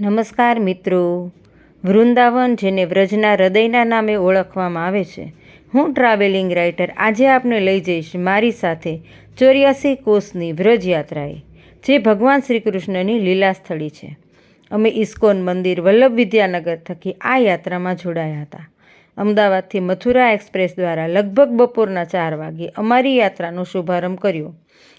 નમસ્કાર મિત્રો. વૃંદાવન, જેને વ્રજના હૃદયના નામે ઓળખવામાં આવે છે. હું ટ્રાવેલિંગ રાઇટર. આજે આપને લઈ જઈશ મારી સાથે ચોર્યાસી કોષની વ્રજ યાત્રાએ, જે ભગવાન શ્રી કૃષ્ણની લીલા સ્થળી છે. અમે ઇસ્કોન મંદિર, વલ્લભ વિદ્યાનગર થકી આ યાત્રામાં જોડાયા હતા. અમદાવાદથી મથુરા એક્સપ્રેસ દ્વારા લગભગ બપોરના ચાર વાગે અમારી યાત્રાનો શુભારંભ કર્યો.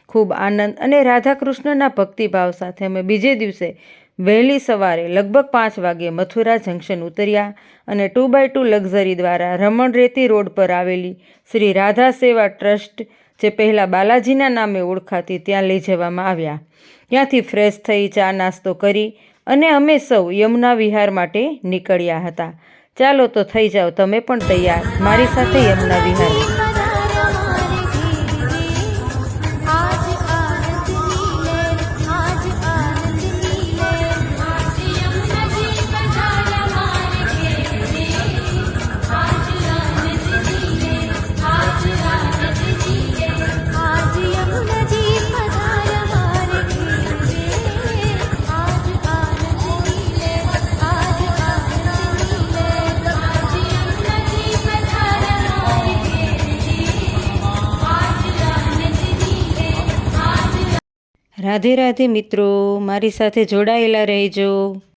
ખૂબ આનંદ અને રાધાકૃષ્ણના ભક્તિભાવ સાથે અમે બીજે દિવસે વહેલી સવારે લગભગ પાંચ વાગે મથુરા જંકશન ઉતર્યા અને ટુ બાય ટુ લક્ઝરી દ્વારા રમણ રેતી રોડ પર આવેલી શ્રી રાધા સેવા ટ્રસ્ટ, જે પહેલાં બાલાજીના નામે ઓળખાતી, ત્યાં લઈ જવામાં આવ્યા. ત્યાંથી ફ્રેશ થઈ ચા નાસ્તો કરી અને અમે સૌ યમુના વિહાર માટે નીકળ્યા હતા. ચાલો તો થઈ જાઓ, તમે પણ તૈયાર. મારી સાથે યમુના વિહાર. રાધે રાધે મિત્રો મારી સાથે જોડાયેલા રહેજો.